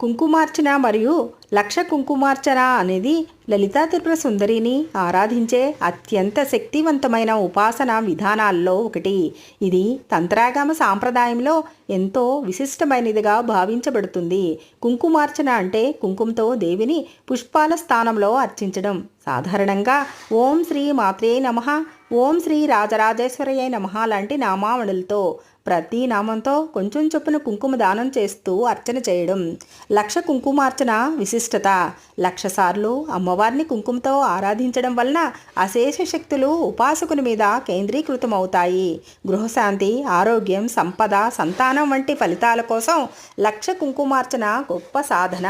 కుంకుమార్చన మరియు లక్ష కుంకుమార్చన అనేది లలితా త్రిపుర సుందరిని ఆరాధించే అత్యంత శక్తివంతమైన ఉపాసన విధానాల్లో ఒకటి. ఇది తంత్రాగమ సాంప్రదాయంలో ఎంతో విశిష్టమైనదిగా భావించబడుతుంది. కుంకుమార్చన అంటే కుంకుమతో దేవిని పుష్పాల స్థానంలో అర్చించడం. సాధారణంగా ఓం శ్రీ మాత్రే నమ ఓం శ్రీ రాజరాజేశ్వరయ్య నమ లాంటి నామావళులతో ప్రతి నామంతో కొంచెం చొప్పున కుంకుమ దానం చేస్తూ అర్చన చేయడం. లక్ష కుంకుమార్చన విశిష్టత. లక్షసార్లు అమ్మవారిని కుంకుమతో ఆరాధించడం వలన అశేష శక్తులు ఉపాసకుని మీద కేంద్రీకృతమవుతాయి. గృహశాంతి ఆరోగ్యం సంపద సంతానం వంటి ఫలితాల కోసం లక్ష కుంకుమార్చన గొప్ప సాధన.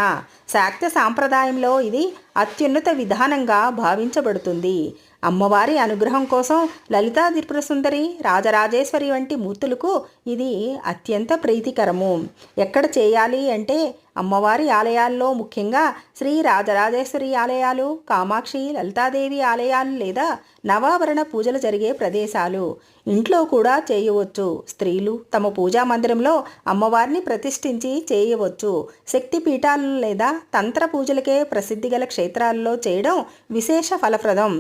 శాక్త సాంప్రదాయంలో ఇది అత్యున్నత విధానంగా భావించబడుతుంది. అమ్మవారి అనుగ్రహం కోసం లలితా త్రిపురసుందరి రాజరాజేశ్వరి వంటి మూర్తులకు ఇది అత్యంత ప్రీతికరము. ఎక్కడ చేయాలి అంటే అమ్మవారి ఆలయాల్లో ముఖ్యంగా శ్రీ రాజరాజేశ్వరి ఆలయాలు కామాక్షి లలితాదేవి ఆలయాలు లేదా నవావరణ పూజలు జరిగే ప్రదేశాలు. ఇంట్లో కూడా చేయవచ్చు. స్త్రీలు తమ పూజా మందిరంలో అమ్మవారిని ప్రతిష్ఠించి చేయవచ్చు. శక్తి పీఠాలు లేదా తంత్ర పూజలకే ప్రసిద్ధి గల క్షేత్రాల్లో చేయడం విశేష ఫలప్రదం.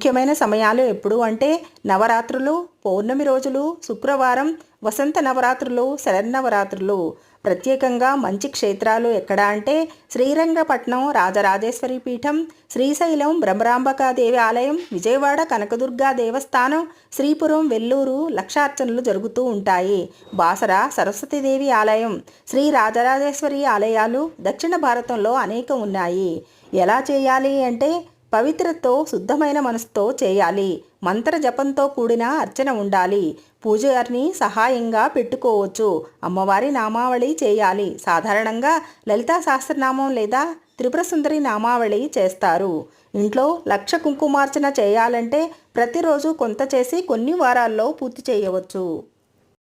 ముఖ్యమైన సమయాలు ఎప్పుడు అంటే నవరాత్రులు పౌర్ణమి రోజులు శుక్రవారం వసంత నవరాత్రులు శరన్నవరాత్రులు ప్రత్యేకంగా మంచి క్షేత్రాలు ఎక్కడ అంటే శ్రీరంగపట్నం రాజరాజేశ్వరి పీఠం శ్రీశైలం బ్రహ్మరాంబకాదేవి ఆలయం విజయవాడ కనకదుర్గా దేవస్థానం శ్రీపురం వెల్లూరు లక్షార్చనలు జరుగుతూ ఉంటాయి. బాసర సరస్వతీదేవి ఆలయం శ్రీ రాజరాజేశ్వరి ఆలయాలు దక్షిణ భారతంలో అనేక ఉన్నాయి. ఎలా చేయాలి అంటే పవిత్రతో శుద్ధమైన మనసుతో చేయాలి. మంత్ర జపంతో కూడిన అర్చన ఉండాలి. పూజారిని సహాయంగా పెట్టుకోవచ్చు. అమ్మవారి నామావళి చేయాలి. సాధారణంగా లలితా సహస్రనామం లేదా త్రిపుర సుందరి నామావళి చేస్తారు. ఇంట్లో లక్ష కుంకుమార్చన చేయాలంటే ప్రతిరోజు కొంత చేసి కొన్ని వారాల్లో పూర్తి చేయవచ్చు.